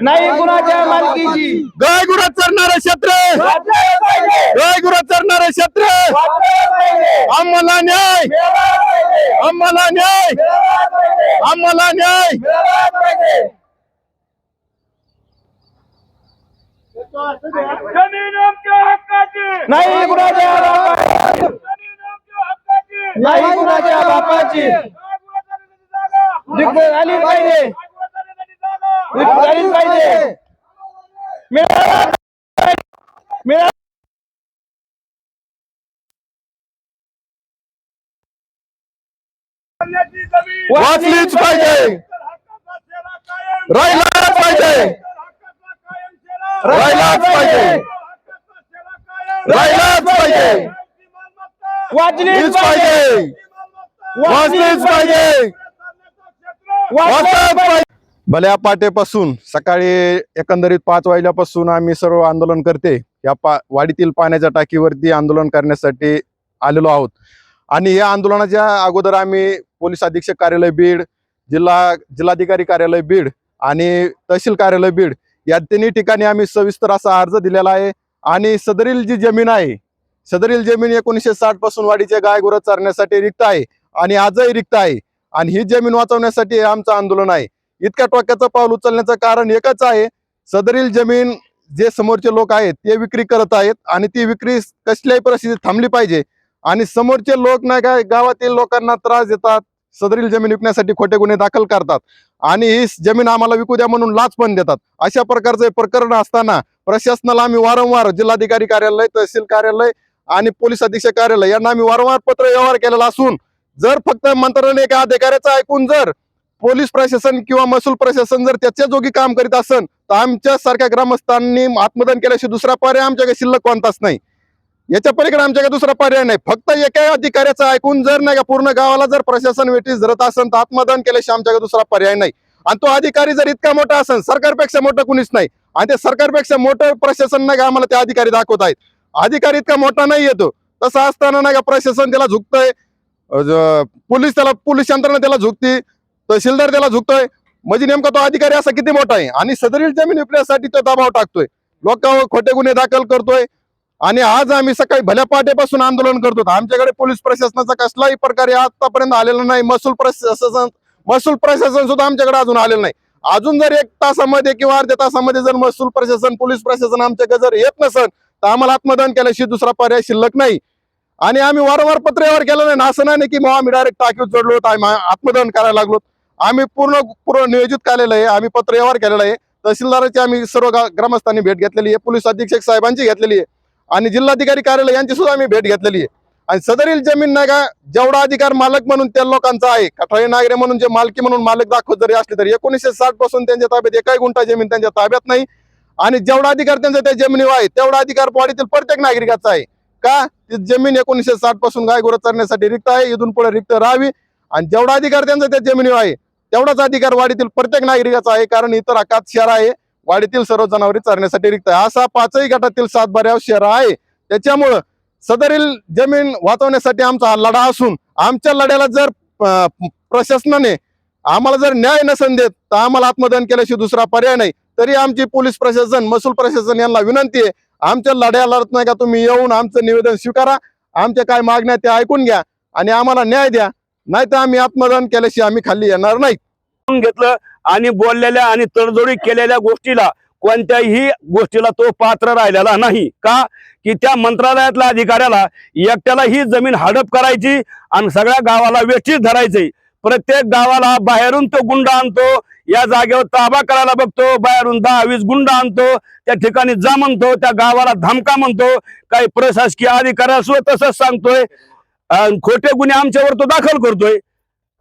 नाही कुणाच्या मालकीची गाय गुरा चरणारे क्षेत्र गाय गुरा चरणारे क्षेत्र आम्हाला न्याय. आम्हाला न्याय. आम्हाला न्याय. नाही बापाची. हक्काची. नाही कुणाच्या बापाची. झाली पाहिजे. झालीच पाहिजे. मिळाला. मिळाला वाचलीच पाहिजे. राहिलाच पाहिजे. राहिलाच पाहिजे. राहिलाच पाहिजे. वाचलीच पाहिजे. वाचलीच पाहिजे. वाचलंच पाहिजे. भल्या पाटेपासून सकाळी एकंदरीत पाच वाजल्यापासून आम्ही सर्व आंदोलन करते. या पा वाडीतील पाण्याच्या टाकीवरती आंदोलन करण्यासाठी आलेलो आहोत. आणि या आंदोलनाच्या अगोदर आम्ही पोलीस अधीक्षक कार्यालय बीड जिल्हा जिल्हाधिकारी कार्यालय बीड आणि तहसील कार्यालय बीड या तिन्ही ठिकाणी आम्ही सविस्तर असा अर्ज दिलेला आहे. आणि सदरील जी जमीन आहे सदरील जमीन एकोणीसशे साठपासून वाडीचे गाय गुरं चारण्यासाठी रिक्त आहे आणि आजही रिक्त आहे. आणि ही जमीन वाचवण्यासाठी हे आमचं आंदोलन आहे. इतक्या टोक्याचं पाऊल उचलण्याचं कारण एकच आहे. सदरील जमीन जे समोरचे लोक आहेत ते विक्री करत आहेत आणि ती विक्री कसल्याही परिस्थितीत थांबली पाहिजे. आणि समोरचे लोक नाही काय गावातील लोकांना त्रास देतात सदरील जमीन विकण्यासाठी खोटे गुन्हे दाखल करतात आणि ही जमीन आम्हाला विकू द्या म्हणून लाच पण देतात. अशा प्रकारचे प्रकरण असताना प्रशासनाला आम्ही वारंवार जिल्हाधिकारी कार्यालय तहसील कार्यालय आणि पोलीस अधीक्षक कार्यालय यांना आम्ही वारंवार पत्र व्यवहार केलेला असून जर फक्त मंत्रालयाने एका अधिकाऱ्याचं ऐकून जर पोलीस प्रशासन किंवा महसूल प्रशासन जर त्याच्या जोगी काम करीत असन तर आमच्या सारख्या ग्रामस्थांनी आत्मदान केल्याशिवाय दुसरा पर्याय आमच्याकडे शिल्लक कोणताच नाही. याच्या पलीकडे आमच्याकडे दुसरा पर्याय नाही. फक्त एका अधिकाऱ्याचं ऐकून जर नाही का पूर्ण गावाला जर प्रशासन वेटीस धरत असन तर आत्मदान केल्याशिवाय आमच्याकडे दुसरा पर्याय नाही. आणि तो अधिकारी जर इतका मोठा असेल सरकारपेक्षा मोठं कुणीच नाही. आणि ते सरकारपेक्षा मोठं प्रशासन नाही का आम्हाला ते अधिकारी दाखवत आहेत. अधिकारी इतका मोठा नाही येतो. तसं असताना नाही का प्रशासन त्याला झुकतंय. पोलीस त्याला पोलीस यंत्रणा त्याला झुकते. तहसीलदार त्याला झुकतोय. म्हणजे नेमका तो अधिकारी असा किती मोठा आहे? आणि सदरील जमीन विकण्यासाठी तो दबाव टाकतोय. लोकांवर खोटे गुन्हे दाखल करतोय. आणि आज आम्ही सकाळी भल्या पहाटेपासून आंदोलन करतो. आमच्याकडे पोलीस प्रशासनाचा कसलाही प्रकारे आतापर्यंत आलेला नाही. महसूल प्रशासन महसूल प्रशासन सुद्धा आमच्याकडे अजून आलेलं नाही. अजून जर एक तासामध्ये किंवा अर्ध्या तासामध्ये जर महसूल प्रशासन पोलीस प्रशासन आमच्याकडे जर येत नसेल तर आम्हाला आत्मदान केल्याशिवाय दुसरा पर्याय शिल्लक नाही. आणि आम्ही वारंवार पत्रव्यवहार केला नाही ना असं नाही की मग आम्ही डायरेक्ट टाकीत चढलो आम्ही आत्मदान करायला लागलो आम्ही पूर्ण पूर्ण नियोजित केलेलं आहे आम्ही पत्र व्यवहार केलेला आहे. तहसीलदाराची आम्ही सर्व ग्रामस्थांनी भेट घेतलेली आहे पोलीस अधीक्षक साहेबांची घेतलेली आहे आणि जिल्हाधिकारी कार्यालय यांची सुद्धा आम्ही भेट घेतलेली आहे. आणि सदरील जमीन नाही का जेवढा अधिकार मालक म्हणून त्या लोकांचा आहे कठाळे नागरे म्हणून जे मालकी म्हणून मालक दाखवत जरी असले तरी एकोणीसशे साठपासून त्यांच्या ताब्यात एकही गुंठा जमीन त्यांच्या ताब्यात नाही. आणि जेवढा अधिकार त्यांचा त्या जमिनीवर आहे तेवढा अधिकार पाडीतील प्रत्येक नागरिकाचा आहे. का? ती जमीन एकोणीसशे साठपासून गाय गुरं चरण्यासाठी रिक्त आहे इथून पुढे रिक्त राहावी. आणि जेवढा अधिकार त्यांचा त्या जमिनीवर आहे तेवढाच अधिकार वाडीतील प्रत्येक नागरिकाचा आहे कारण इतर अकात शहर आहे. वाडीतील सर्व जनावरे चरण्यासाठी रिक्त आहे. असा पाचही गटातील सात बऱ्याव शहर आहे. त्याच्यामुळं सदरील जमीन वाचवण्यासाठी आमचा हा लढा असून आमच्या लढ्याला जर प्रशासनाने आम्हाला जर न्याय नसन देत तर आम्हाला आत्मदान केल्याशिवाय दुसरा पर्याय नाही. तरी आमची पोलीस प्रशासन महसूल प्रशासन यांना विनंती आहे आमच्या लढ्याला नाही का तुम्ही येऊन आमचं निवेदन स्वीकारा. आमच्या काय मागण्या त्या ऐकून घ्या आणि आम्हाला न्याय द्या. नाही तर आम्ही आत्मदान केल्याशिवाय आम्ही खाली येणार नाही. घेतलं आणि बोललेल्या आणि तडजोडी केलेल्या गोष्टीला कोणत्याही गोष्टीला तो पात्र राहिलेला नाही. का? की त्या मंत्रालयातल्या अधिकाऱ्याला एकट्याला ही जमीन हडप करायची आणि सगळ्या गावाला वेठीच धरायची. प्रत्येक गावाला बाहेरून तो गुंड आणतो या जागेवर ताबा करायला बघतो बाहेरून दहा वीस गुंड आणतो त्या ठिकाणी जा म्हणतो त्या गावाला धमका म्हणतो. काही प्रशासकीय अधिकाऱ्यासुद्धा तसंच सांगतोय. खोटे गुन्हे आमच्यावर तो दाखल करतोय.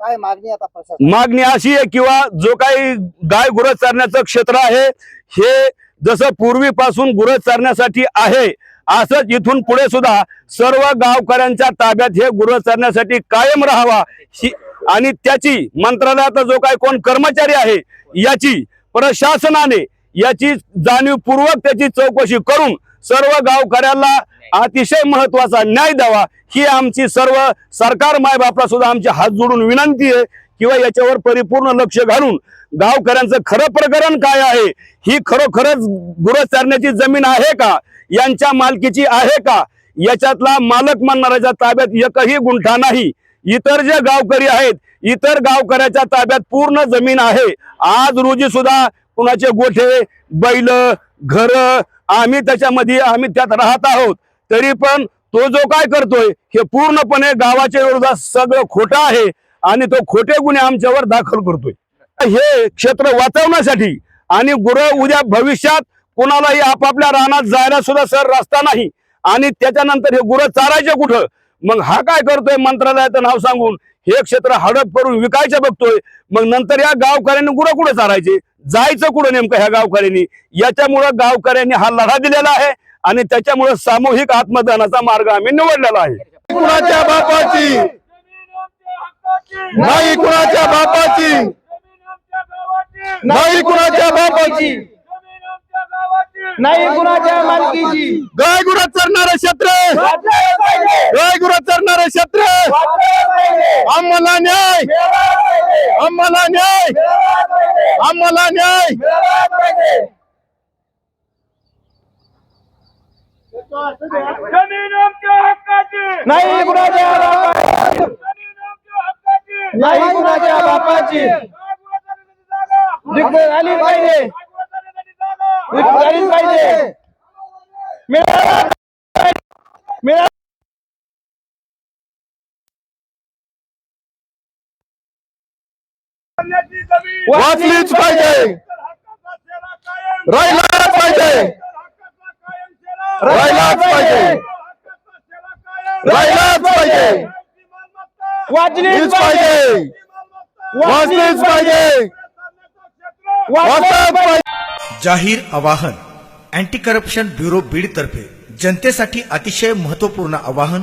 काय मागणी आता प्रशासन मागणी अशी आहे किंवा जो काही गाय गुरं चारण्याचं क्षेत्र आहे हे जसं पूर्वीपासून गुरं चारण्यासाठी आहे असंच इथून पुढे सुद्धा सर्व गावकऱ्यांच्या ताब्यात हे गुरं चारण्यासाठी कायम राहावा ही आणि त्याची मंत्रालयाचा जो काही कोण कर्मचारी आहे याची प्रशासनाने याची जाणीवपूर्वक त्याची चौकशी करून सर्व गावकऱ्याला अतिशय महत्त्वाचा न्याय द्यावा. ही आमची सर्व सरकार मायबापला सुद्धा आमची हात जोडून विनंती आहे. किंवा याच्यावर परिपूर्ण लक्ष घालून गावकऱ्यांचं खरं प्रकरण काय आहे? ही खरोखरच गुरचारण्याची जमीन आहे का? यांच्या मालकीची आहे का? याच्यातला मालक मानणाऱ्याच्या ताब्यात एकही गुंठा नाही. इतर जे गावकरी आहेत इतर गावकऱ्याच्या ताब्यात पूर्ण जमीन आहे. आज रोजी सुद्धा कुणाचे गोठे बैल घर आम्ही त्याच्यामध्ये आम्ही त्यात राहत आहोत. तरी पण तो जो काय करतोय हे पूर्णपणे गावाच्या विरोधात सगळं खोटं आहे आणि तो खोटे गुन्हे आमच्यावर दाखल करतोय. हे क्षेत्र वाचवण्यासाठी आणि गुरं उद्या भविष्यात कोणालाही आपापल्या रानात जायला सुद्धा सर रस्ता नाही आणि त्याच्यानंतर हे गुरं चारायचे कुठं? मग हा काय करतोय मंत्रालयाचं नाव सांगून? हे क्षेत्र हडप करून विकायचं बघतोय. मग नंतर या गावकऱ्यांनी गुरं कुठं चारायचे? जायचं कुठं नेमकं ह्या गावकऱ्यांनी? याच्यामुळं गावकऱ्यांनी हा लढा दिलेला आहे. आणि त्याच्यामुळे सामूहिक आत्मदानाचा मार्ग आम्ही निवडलेला आहे. कुणाच्या बापाची? नाही कुणाच्या बापाची? नाही कुणाच्या बापाची? नाही कुणाच्या मालकीची? गाय गुरा चरणारे क्षेत्र गाय गुरा चरणारे क्षेत्र आम्हाला न्याय! आम्हाला न्याय! आम्हाला न्याय मिळाला पाहिजे जमीन आमच्या हक्काची नाही कुणाच्या बापाची. जमीन आमच्या हक्काची नाही कुणाच्या बापाची. विकत झाली पाहिजे. विकत झाली पाहिजे. मिळाला मिळाला वाचलीच पाहिजे. राहिलाच पाहिजे तर हक्काचा कायम शेरा राहिलाच पाहिजे. राहिलाच पाहिजे. हीच पाहिजे. वाचलीच पाहिजे. जाहीर आवाहन अँटी करप्शन ब्युरो बीडतर्फे जनतेसाठी अतिशय महत्त्वपूर्ण आवाहन